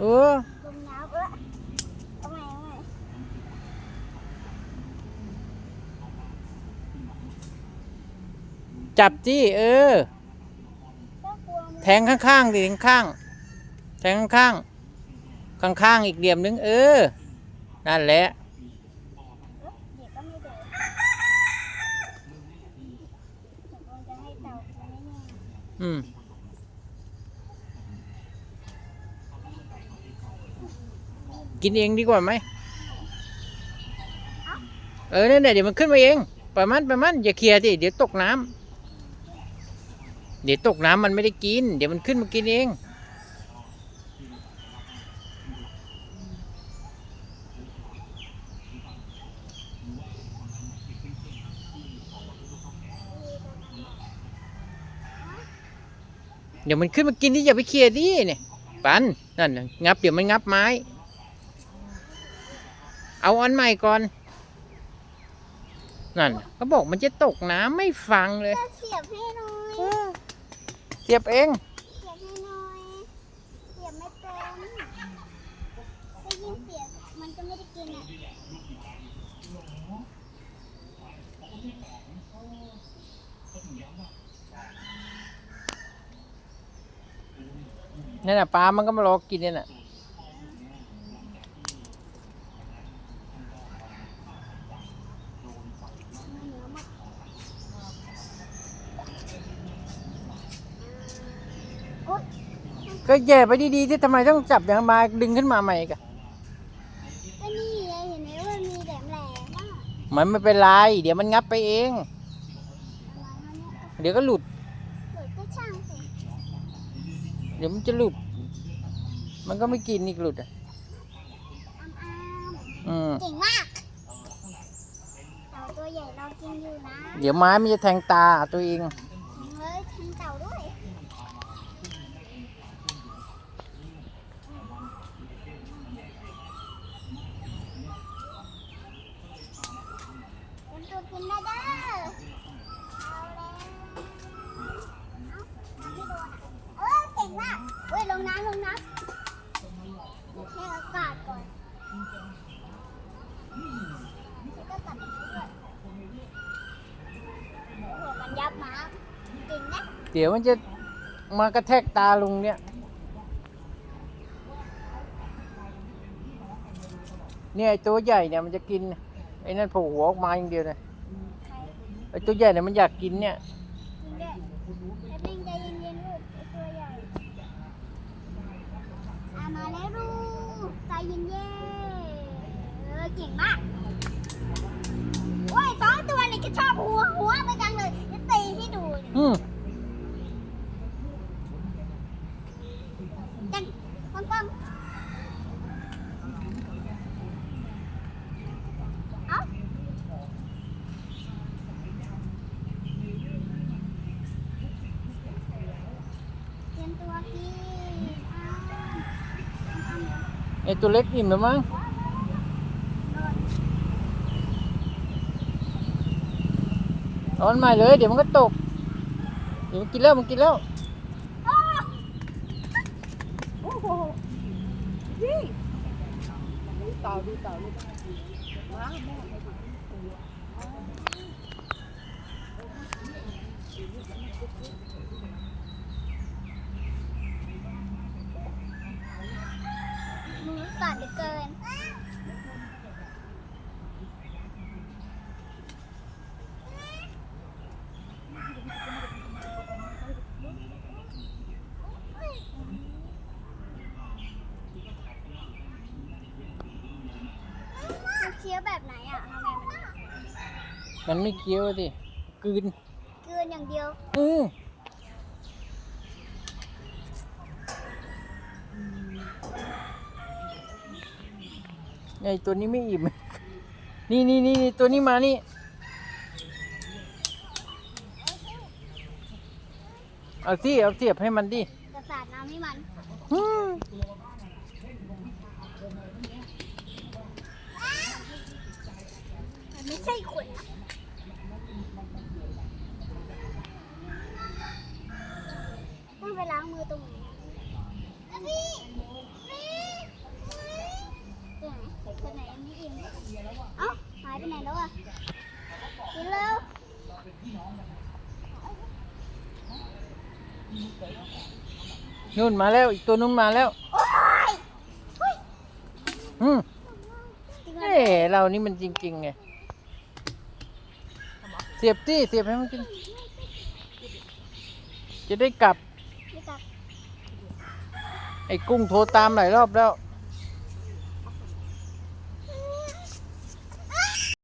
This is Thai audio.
เออลงน้ำเออเอาใหม่เอาใหม่จับจี้เออ ก็กลัวมันแทงข้างๆดิข้างๆแทงข้างๆข้างๆอีกเหลี่ยมนึงเออ นั่นแหละเดี๋ยวก็ไม่โดนตกลงจะให้เต่ากินไหมเนี่ยอืม กินเองดีกว่าไหมเออเนั่นแหละเดี๋ยวมันขึ้นมาเองปล่อยมันปล่อยมันอย่าเคลียร์ดิเดี๋ยวตกน้ำเดี๋ยวตกน้ำมันไม่ได้กิน เดี๋ยวมันขึ้นมากินเองเดี๋ยวมันขึ้นมากินนี่อย่าไปเคลียร์ดิเนี่ยปันนั่นนะงับเดี๋ยวมันงับไม้ เอาอันใหม่ก่อน นั่นน่ะเขาบอกมันจะตกน้ำไม่ฟังเลยจะเสียบให้หน่อยเสียบเอง เสียบให้หน่อยเสียบไม่เป็นได้ยินเสียงมันจะไม่ได้กินอะนั่นน่ะปลามันก็มารอกินเนี่ยน่ะ เนื้อหมดโอ๊ย ก็แย่ไปดีๆที่ทำไมต้องจับอย่างมาดึงขึ้นมาใหม่กันก็นี่ไงเห็นไหมว่ามันมีแหลมแหลมๆอะมันไม่เป็นไร เดี๋ยวมันงับไปเองอะไรวะเนี่ยเดี๋ยวก็หลุดเกิดก็ช่างสิเดี๋ยวมันจะหลุด มันก็ไม่กินอีกหลุดอะอ้ามอ้ามอืม เก่งมากเต่าตัวใหญ่เรากินอยู่นะเดี๋ยวไม้มันจะแทงตาตัวเอง เฮ้ยทันเต่าด้วยเป็นตัวกินได้เด้อเอาแล้วเอ้าน้ำไม่โดนอะเออเก่งมากเฮ้ยลงน้ำลงน้ำให้อากาศก่อนแล้วก็กลับไปด้วยโอ้ หมันยับน้ำจริงนะเดี๋ยวมันจะมากระแทกตาลุงเนี่ย เนี่ยไอ้ตัวใหญ่เนี่ยมันจะกินไอ้นั่นโผล่หัวออกมาอย่างเดียวเลยใครไอ้ตัวใหญ่เนี่ยมันอยากกินเนี่ย กินด้วยให้เป็นใจเย็นๆลูกไอ้ตัวใหญ่อามาแล้วลูกใจเย็นๆเออเก่งมาก ให้ดูเนี่ยอืมจังปังปัง ดี๋ยวมันกินแล้วมันกินแล้วโอ้โหี่ดูเต่าดูเต่าดูว้าวแม่มือสั่นเหลือเกินเคี้ยวแบบไหนอะทำไมมัน มันไม่เคี้ยวสิกลืนกลืนอย่างเดียว อือไอ้ตัวนี้ไม่อิ่มนี่นี่นี่นี่ตัวนี้มานี่ เอาสิ เอาเสียบให้มันดิจะสาดน้ำให้มันอืมมันไม่ใช่ขนนะ ตรงไหนไปไหนเอ็มดิเอ็มเอ้าหายไปไหนแล้วอะกินแล้วนู่นมาแล้วอีกตัวนู่นมาแล้วอืมเอ้เรานี่มันจริงๆไงเสียบที่เสียบให้มันกินจะได้กลับ ไอ้กุ้งโทรตามหลายรอบแล้ว